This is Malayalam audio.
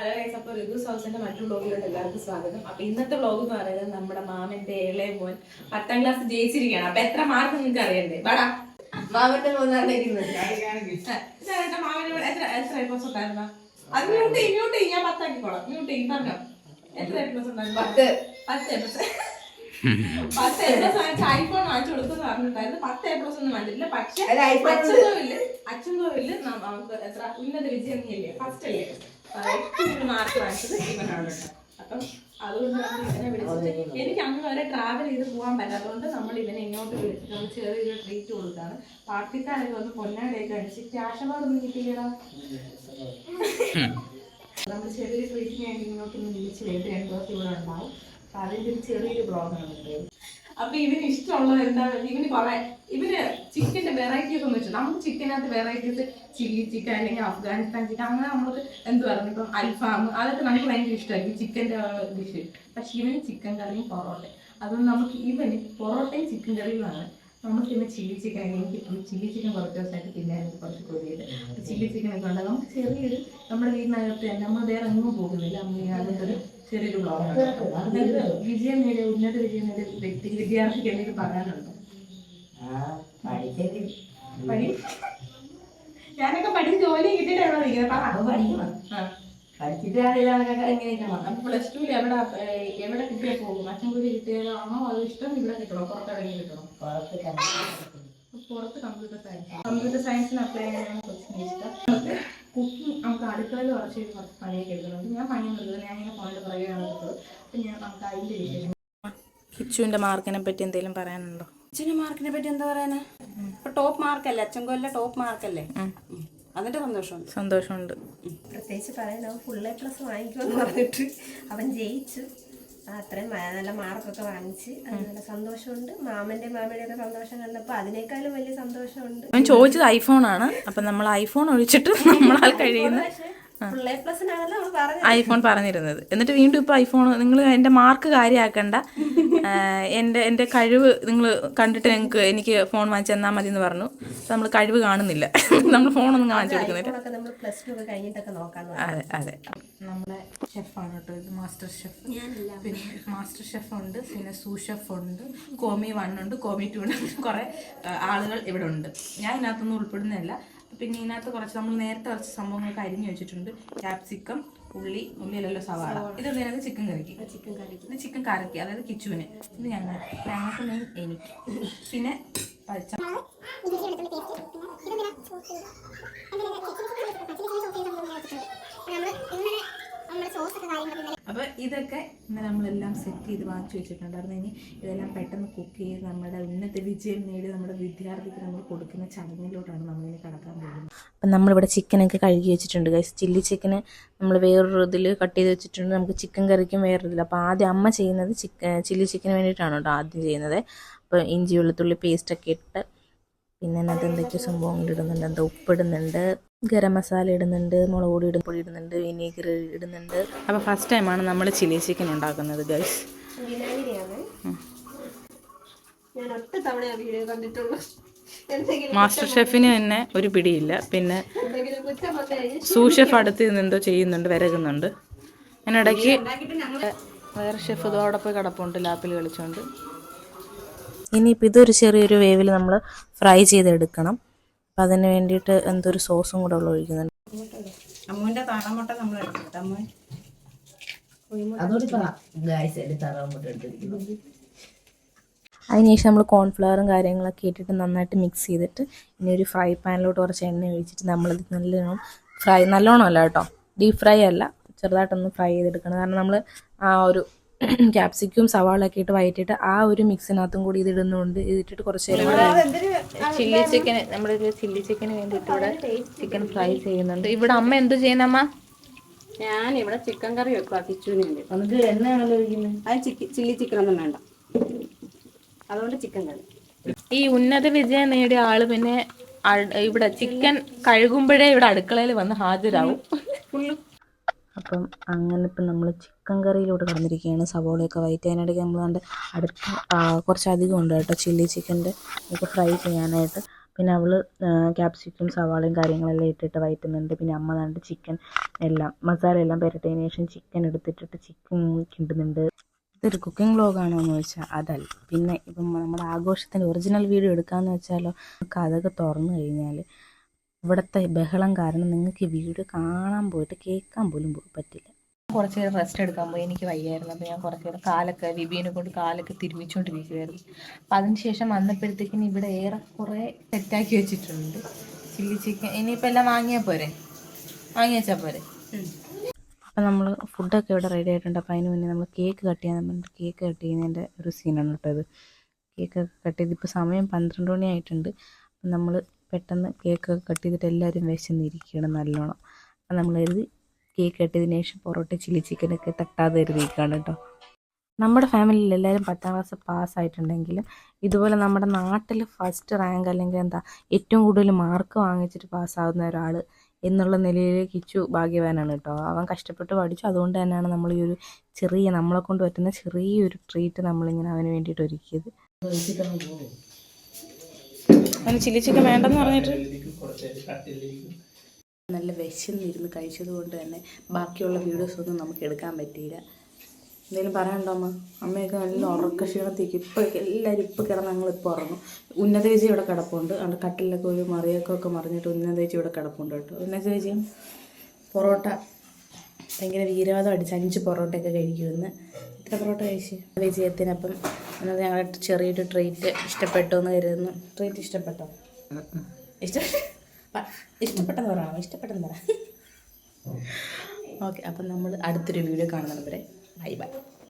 ഹലോ ഗൈസ് അപ്പോൾ ഋതു ഹൗസിന്റെ മറ്റു ബ്ലോഗിലോട്ട് എല്ലാവർക്കും സ്വാഗതം. അപ്പോൾ ഇന്നത്തെ ബ്ലോഗ് എന്ന് പറയുന്നത് നമ്മുടെ മാമന്റെ ഇളയ മോൻ പത്താം ക്ലാസ് ജയിച്ചിരിക്കുകയാണ്. അപ്പൊ എത്ര മാർക്ക് നിങ്ങൾക്ക് അറിയണ്ടേ? വാടാ. മാമന്റെ മോന്നാണ് മാമന് എത്ര എത്ര എ പ്ലസ് ഉണ്ടായിരുന്ന? അത് മ്യൂട്ട് ചെയ്യും മ്യൂട്ട് ചെയ്യും. ഞാൻ പത്താക്കിക്കോളാം മ്യൂട്ട് ചെയ്യും പറഞ്ഞോ. എത്ര എ പ്ലസ് ഉണ്ടായിരുന്നു? പത്ത്. പത്ത് എ പ്ലസ് പത്ത് എപ്ലസ് വാങ്ങിച്ച ഐഫോൺ വാങ്ങിച്ചു കൊടുത്തെന്ന് പറഞ്ഞിട്ടുണ്ടായിരുന്നു. പത്ത് എ പ്ലസ് ഒന്നും വേണ്ടില്ല പക്ഷെ അച്ഛനോവിൽ അച്ഛനോവിൽ നമുക്ക് എത്ര? ഉന്നത വിജയം ഇല്ലേ ഫസ്റ്റ് അല്ലേ? മാർക്ക് വാങ്ങിച്ചത് ഇവനാണ് കേട്ടോ. അപ്പം അതുകൊണ്ട് നമ്മൾ ഇവനെ വിളിച്ചിട്ട് എനിക്ക് അങ്ങ് വരെ ട്രാവൽ ചെയ്ത് പോകാൻ പറ്റാത്തതുകൊണ്ട് നമ്മൾ ഇവനെ ഇങ്ങോട്ട് വിളിച്ചിട്ട് നമ്മൾ ചെറിയൊരു ട്രീറ്റ് കൊടുത്താണ്. പാർട്ടിക്കാരൊക്കെ വന്ന് പൊന്നാടയൊക്കെ അടിച്ച് ക്യാഷ് അവാർഡൊന്നും കിട്ടിയില്ലടാ? നമ്മൾ ചെറിയൊരു ട്രീറ്റിന് വേണ്ടി ഇങ്ങോട്ട് വിളിച്ച് വേണ്ടി രണ്ടു ദിവസം ഇവിടെ ഉണ്ടാവും. അപ്പൊ അതിന്റെ ഒരു ചെറിയൊരു ബ്ലോഗാണ് കേട്ടോ അപ്പൊ ഇവന് ഇഷ്ടമുള്ളത് എന്താ? ഇവന് കുറെ ഇവന് ചിക്കന്റെ വെറൈറ്റീസ് ഒന്നും വെച്ചു. നമുക്ക് ചിക്കനകത്ത് വെറൈറ്റീസ് ചില്ലി ചിക്കൻ അല്ലെങ്കിൽ അഫ്ഗാനിസ്ഥാൻ ചിക്കൻ അങ്ങനെ നമുക്ക് എന്ത് പറഞ്ഞു? ഇപ്പം അൽഫാം അതൊക്കെ നമുക്ക് ഭയങ്കര ഇഷ്ടമായിരിക്കും ചിക്കന്റെ ഡിഷ് പക്ഷെ ഇവന് ചിക്കൻ കറിയും പൊറോട്ടയും. അതുകൊണ്ട് നമുക്ക് ഇവന് പൊറോട്ടയും ചിക്കൻ കറിയുമാണ് നമുക്ക് പിന്നെ ചില്ലി ചിക്കൻ എനിക്ക് ചില്ലി ചിക്കൻ കുറച്ച് ദിവസമായിട്ട് തിന്നായിരുന്നു കുറച്ച് കൊതിയത് ചില്ലി ചിക്കൻ ഒക്കെ ഉണ്ട് നമുക്ക് ചെറിയൊരു നമ്മുടെ വീടിനകത്ത് തന്നെ നമ്മൾ വേറെ എങ്ങും പോകുന്നില്ല. ഒരു ചെറിയൊരു അതായത് വിജയം നേടിയ ഉന്നത വിജയം നേടിയ വ്യക്തി വിദ്യാർത്ഥിക്ക് എന്തെങ്കിലും പറയാനുണ്ടോ? ഞാനൊക്കെ പഠിച്ച് ജോലി കിട്ടിയിട്ടാണോ നിൽക്കുന്നത് പറ നമുക്ക് പ്ലസ് ടുവിൽ എവിടെ എവിടെ കിട്ടിയാൽ പോകും? അച്ഛൻകുടി കിട്ടിയാലോ ആണോ അത് ഇഷ്ടം ഇവിടെ കിട്ടണോ? പുറത്തിറങ്ങി കിട്ടണം? പുറത്ത് കമ്പ്യൂട്ടർ സയൻസ് കമ്പ്യൂട്ടർ സയൻസിന് അപ്ലൈ ചെയ്യാനാണ് കൊച്ചിന് ഇഷ്ടം. കുക്കിംഗ് നമുക്ക് അടുക്കളയിൽ കുറച്ച് കുറച്ച് പണിയൊക്കെ എടുക്കുന്നുണ്ട് ഞാൻ പണി എടുക്കുന്നത് ഞാൻ ഇങ്ങനെ പോയിട്ട് പറയുകയാണ് അപ്പം ഞാൻ നമുക്ക് അതിന്റെ വിശേഷം കിച്ചുവിന്റെ മാർക്കിനെ പറ്റി എന്തെങ്കിലും പറയാനുണ്ടോ? അച്ഛന്റെ മാർക്കിനെ പറ്റി എന്താ പറയാനാ? ഇപ്പൊ ടോപ്പ് മാർക്കല്ലേ അച്ഛൻ കൊല്ല ടോപ്പ് മാർക്കല്ലേ. അതിന്റെ സന്തോഷമുണ്ട്. സന്തോഷമുണ്ട്. പ്രത്യേകിച്ച് പറയാൻ അവൻ ഫുൾ എ പ്ലസ് വാങ്ങിക്കുമെന്ന് പറഞ്ഞിട്ട് അവൻ ജയിച്ചു. അത്രയും നല്ല മാർക്കൊക്കെ വാങ്ങിച്ച്. നല്ല സന്തോഷമുണ്ട്. മാമന്റെ മാമയുടെ ഒക്കെ സന്തോഷം കണ്ടപ്പോൾ അതിനേക്കാളും വലിയ സന്തോഷമുണ്ട്. ഞാൻ ചോദിച്ചത് ആണ്. അപ്പം നമ്മൾ ഐഫോൺ ഒഴിച്ചിട്ട് നമ്മളാൽ കഴിയുന്ന ഐഫോൺ പറഞ്ഞിരുന്നത്. എന്നിട്ട് വീണ്ടും ഇപ്പൊ ഐഫോൺ നിങ്ങൾ എന്റെ മാർക്ക് കാര്യമാക്കണ്ട എന്റെ എന്റെ എന്റെ കഴിവ് നിങ്ങൾ കണ്ടിട്ട് ഞങ്ങൾക്ക് എനിക്ക് ഫോൺ വാങ്ങിച്ചു തന്നാൽ മതി എന്ന് പറഞ്ഞു നമ്മൾ കഴിവ് കാണുന്നില്ല. നമ്മൾ ഫോണൊന്നും കാണിച്ചു കൊടുക്കുന്നില്ല. അതെ അതെ. നമ്മുടെ ഷെഫാണ് കേട്ടോ ഇത് മാസ്റ്റർ ഷെഫ് പിന്നെ മാസ്റ്റർ ഷെഫ് ഉണ്ട് പിന്നെ സൂ ഷെഫ് ഉണ്ട് കോമി വൺ ഉണ്ട് കോമി ടു ഉണ്ട്. കുറേ ആളുകൾ ഇവിടെ ഉണ്ട്. ഞാൻ ഇതിനകത്തൊന്നും ഉൾപ്പെടുന്നില്ല പിന്നെ ഇതിനകത്ത് കുറച്ച് നമ്മൾ നേരത്തെ കുറച്ച് സംഭവങ്ങളൊക്കെ അരിഞ്ഞു വെച്ചിട്ടുണ്ട്. ക്യാപ്സിക്കം ഉള്ളി ഉള്ളിയിലല്ലോ സവാള. ഇത് ഇതിനകത്ത് ചിക്കൻ കറിക്ക്. ചിക്കൻ കറിക്ക്. ഇത് ചിക്കൻ കറിക്ക് അതായത് കിച്ചുവിന്. ഇത് ഞങ്ങൾ ഞങ്ങൾക്ക് മെയിൻ എനിക്ക്. പിന്നെ പച്ച അപ്പോൾ ഇതൊക്കെ ഇന്ന് നമ്മളെല്ലാം സെറ്റ് ചെയ്ത് വാങ്ങിച്ചു വെച്ചിട്ടുണ്ടായിരുന്നു. ഇനി ഇതെല്ലാം പെട്ടെന്ന് കുക്ക് ചെയ്ത് നമ്മുടെ ഉന്നത വിജയം നേടി നമ്മുടെ വിദ്യാർത്ഥിക്ക് നമ്മൾ കൊടുക്കുന്ന ചടങ്ങിലോട്ടാണ് നമ്മളിനി കടക്കാൻ പോകുന്നത്. അപ്പം നമ്മളിവിടെ ചിക്കനൊക്കെ കഴുകി വെച്ചിട്ടുണ്ട് ഗൈസ് ചില്ലി ചിക്കന് നമ്മൾ വേറൊരു ഇതിൽ കട്ട് ചെയ്ത് വെച്ചിട്ടുണ്ട്. നമുക്ക് ചിക്കൻ കറിക്കും വേറൊരു ഇതിൽ. അപ്പോൾ ആദ്യം അമ്മ ചെയ്യുന്നത് ചിക്കൻ ചില്ലി ചിക്കന് വേണ്ടിയിട്ടാണ് കേട്ടോ ആദ്യം ചെയ്യുന്നത്. അപ്പോൾ ഇഞ്ചി വെളുത്തുള്ളി പേസ്റ്റൊക്കെ ഇട്ട് പിന്നെ അതിനകത്ത് എന്തൊക്കെയോ സംഭവങ്ങൾ ഇടുന്നുണ്ട്. എന്താ ഉപ്പിടുന്നുണ്ട് ഗരം മസാല ഇടുന്നുണ്ട് മുളക് പൊടി ഇടും പൊടി ഇടുന്നുണ്ട് വിനീഗർ ഇടുന്നുണ്ട്. അപ്പോൾ ഫസ്റ്റ് ടൈമാണ് നമ്മൾ ചില്ലി ചിക്കൻ ഉണ്ടാക്കുന്നത് ഗൈസ് മാസ്റ്റർ ഷെഫിന് തന്നെ ഒരു പിടിയില്ല. പിന്നെ എന്തെങ്കിലും കുറ്റം വന്നു കഴിഞ്ഞാൽ സൂ ഷെഫ് അടുത്ത് നിന്ന് എന്തോ ചെയ്യുന്നുണ്ട് വിരകുന്നുണ്ട്. അതിനിടയ്ക്ക് വേറെ ഷെഫ് ഇതോടൊപ്പം പോയി കിടപ്പുണ്ട് ലാപ്പിൽ കളിച്ചുകൊണ്ട് ഇനിയിപ്പോൾ ഇതൊരു ചെറിയൊരു വേവിൽ നമ്മൾ ഫ്രൈ ചെയ്തെടുക്കണം. അപ്പം അതിന് വേണ്ടിയിട്ട് എന്തൊരു സോസും കൂടെ ഉള്ള ഒഴിക്കുന്നുണ്ട്. അമ്മുവിന്റെ താറാമുട്ട നമ്മൾ എടുത്തിട്ട് അമ്മ അതിനുശേഷം നമ്മൾ കോൺഫ്ലവറും കാര്യങ്ങളൊക്കെ ഇട്ടിട്ട് നന്നായിട്ട് മിക്സ് ചെയ്തിട്ട് ഇനി ഒരു ഫ്രൈ പാനിലോട്ട് കുറച്ച് എണ്ണ ഒഴിച്ചിട്ട് നമ്മളത് നല്ലോണം ഫ്രൈ നല്ലോണം അല്ല കേട്ടോ. ഡീപ് ഫ്രൈ അല്ല. ചെറുതായിട്ടൊന്ന് ഫ്രൈ ചെയ്തെടുക്കണം. കാരണം നമ്മൾ ആ ഒരു ക്യാപ്സിക്കും സവാളൊക്കെ ഇട്ട് വയറ്റിയിട്ട് ആ ഒരു മിക്സിനകത്തും കൂടി ഇത് ഇടുന്നുണ്ട്. ഇതിട്ടിട്ട് കുറച്ച് നേരം ചില്ലി ചിക്കൻ നമ്മുടെ ചില്ലി ചിക്കന് വേണ്ടിയിട്ട് ഇവിടെ ചിക്കൻ ഫ്രൈ ചെയ്യുന്നുണ്ട്. ഇവിടെ അമ്മ എന്ത് ചെയ്യുന്നമ്മ? ഞാൻ ഇവിടെ ചിക്കൻ കറി വെക്കുക കിച്ചുവിന് വേണ്ടി. അത് ചിക്കി ചില്ലി ചിക്കൻ ഒന്നും വേണ്ട. അതുകൊണ്ട് ചിക്കൻ കറി. ഈ ഉന്നത വിജയം നേടിയ ആൾ പിന്നെ ഇവിടെ ചിക്കൻ കഴുകുമ്പോഴേ ഇവിടെ അടുക്കളയിൽ വന്ന് ഹാജരാകും അപ്പം അങ്ങനെ ഇപ്പം നമ്മൾ ചിക്കൻ കറിയിലോട്ട് കടന്നിരിക്കുകയാണ്. സവോളയൊക്കെ വൈറ്റ് അതിനിടയ്ക്ക് നമ്മൾ കണ്ട് അടുത്ത കുറച്ചധികം ഉണ്ട് കേട്ടോ ചില്ലി ചിക്കന്റെ ഒക്കെ ഫ്രൈ ചെയ്യാനായിട്ട്. പിന്നെ അവൾ ക്യാപ്സിക്കും സവാളയും കാര്യങ്ങളെല്ലാം ഇട്ടിട്ട് വയറ്റുന്നുണ്ട്. പിന്നെ അമ്മ കണ്ട് ചിക്കൻ എല്ലാം മസാല എല്ലാം പുരട്ടിയതിന് ശേഷം ചിക്കൻ എടുത്തിട്ടിട്ട് ചിക്കൻ കിണ്ടുന്നുണ്ട് ഇതൊരു കുക്കിംഗ് വ്ലോഗാണോ എന്ന് വെച്ചാൽ അതല്ല. പിന്നെ ഇപ്പം നമ്മുടെ ആഘോഷത്തിന്റെ ഒറിജിനൽ വീഡിയോ എടുക്കാമെന്ന് വെച്ചാലോ നമുക്ക് അതൊക്കെ തുറന്നു കഴിഞ്ഞാൽ ഇവിടുത്തെ ബഹളം കാരണം നിങ്ങൾക്ക് വീട് വീഡിയോ കാണാൻ പോയിട്ട് കേൾക്കാൻ പോലും പറ്റില്ല. കുറച്ച് നേരം റെസ്റ്റ് എടുക്കാൻ പോയി. എനിക്ക് വയ്യായിരുന്നു. അപ്പോൾ ഞാൻ കുറച്ച് നേരം കാലൊക്കെ വിബീനെ കൊണ്ട് കാലൊക്കെ തിരുമിച്ചുകൊണ്ടിരിക്കുകയായിരുന്നു അപ്പം അതിനുശേഷം വന്നപ്പോഴത്തേക്കിന് ഇവിടെ ഏറെ കുറേ സെറ്റാക്കി വെച്ചിട്ടുണ്ട്. ചില്ലി ചിക്കൻ ഇനിയിപ്പോൾ എല്ലാം വാങ്ങിയാൽ പോരെ? വാങ്ങി വെച്ചാൽ പോരെ? അപ്പം നമ്മൾ ഫുഡൊക്കെ ഇവിടെ റെഡി ആയിട്ടുണ്ട്. അപ്പോൾ അതിന് മുന്നേ നമ്മൾ കേക്ക് കട്ട് ചെയ്യാൻ പറഞ്ഞിട്ട് കേക്ക് കട്ട് ചെയ്യുന്നതിന്റെ ഒരു സീനാണ് കേട്ടോ ഇത്. കേക്ക് കട്ട് ചെയ്ത് ഇപ്പോൾ സമയം പന്ത്രണ്ട് മണി ആയിട്ടുണ്ട്. അപ്പം നമ്മൾ പെട്ടെന്ന് കേക്ക് കട്ട് ചെയ്തിട്ട് എല്ലാവരും വിശന്നിരിക്കുകയാണ് നല്ലോണം. അപ്പം നമ്മൾ കരുതി കേക്ക് കെട്ടിയതിന് ശേഷം പൊറോട്ട ചില്ലി ചിക്കനൊക്കെ തട്ടാതെ കരുതിയിരിക്കുകയാണ് കേട്ടോ. നമ്മുടെ ഫാമിലിയിൽ എല്ലാവരും പത്താം ക്ലാസ് പാസ്സായിട്ടുണ്ടെങ്കിലും ഇതുപോലെ നമ്മുടെ നാട്ടിൽ ഫസ്റ്റ് റാങ്ക് അല്ലെങ്കിൽ എന്താ ഏറ്റവും കൂടുതൽ മാർക്ക് വാങ്ങിച്ചിട്ട് പാസ്സാവുന്ന ഒരാൾ എന്നുള്ള നിലയിൽ കിച്ചു ഭാഗ്യവാനാണ് കേട്ടോ. അവൻ കഷ്ടപ്പെട്ട് പഠിച്ചു. അതുകൊണ്ട് തന്നെയാണ് നമ്മൾ ഈ ഒരു ചെറിയ നമ്മളെ കൊണ്ട് പറ്റുന്ന ചെറിയൊരു ട്രീറ്റ് നമ്മളിങ്ങനെ അവന് വേണ്ടിയിട്ട് ഒരുക്കിയത്. അവന് ചില്ലി ചിക്കൻ വേണ്ടെന്ന് പറഞ്ഞിട്ട്. നല്ല വിശന്നിരുന്ന് കഴിച്ചത് കൊണ്ട് തന്നെ ബാക്കിയുള്ള വീഡിയോസ് ഒന്നും നമുക്ക് എടുക്കാൻ പറ്റിയില്ല. എന്തെങ്കിലും പറയണ്ടോ അമ്മ? അമ്മയൊക്കെ നല്ല ഉറക്ക ക്ഷീണത്തേക്ക് ഇപ്പോൾ എല്ലാവരും ഇപ്പോൾ കിടന്ന് ഞങ്ങളിപ്പോൾ ഉറങ്ങും. ഉന്നത ചേച്ചി ഇവിടെ കിടപ്പുണ്ട്. അവിടെ കട്ടിലൊക്കെ ഒരു മറിയൊക്കെ ഒക്കെ മറിഞ്ഞിട്ട് ഉന്നത ചേച്ചി ഇവിടെ കിടപ്പുണ്ട് കേട്ടോ. ഉന്നത ചേച്ചിയും പൊറോട്ട. ഭയങ്കര വീരവാദം അടിച്ച് അഞ്ച് പൊറോട്ടയൊക്കെ കഴിക്കുമെന്ന്. എത്ര പൊറോട്ട കഴിച്ചു? വിജയത്തിനപ്പം എന്നത് ഞങ്ങളുടെ ചെറിയൊരു ട്രീറ്റ് ഇഷ്ടപ്പെട്ടു എന്ന് കരുതുന്നു. ട്രീറ്റ് ഇഷ്ടപ്പെട്ടോ? ഇഷ്ടപ്പെട്ട ഇഷ്ടപ്പെട്ടെന്ന് പറയാം ഇഷ്ടപ്പെട്ടെന്ന് പറയാം ഓക്കെ അപ്പം നമ്മൾ അടുത്തൊരു വീഡിയോ കാണുന്നവരെ ബൈ ബൈ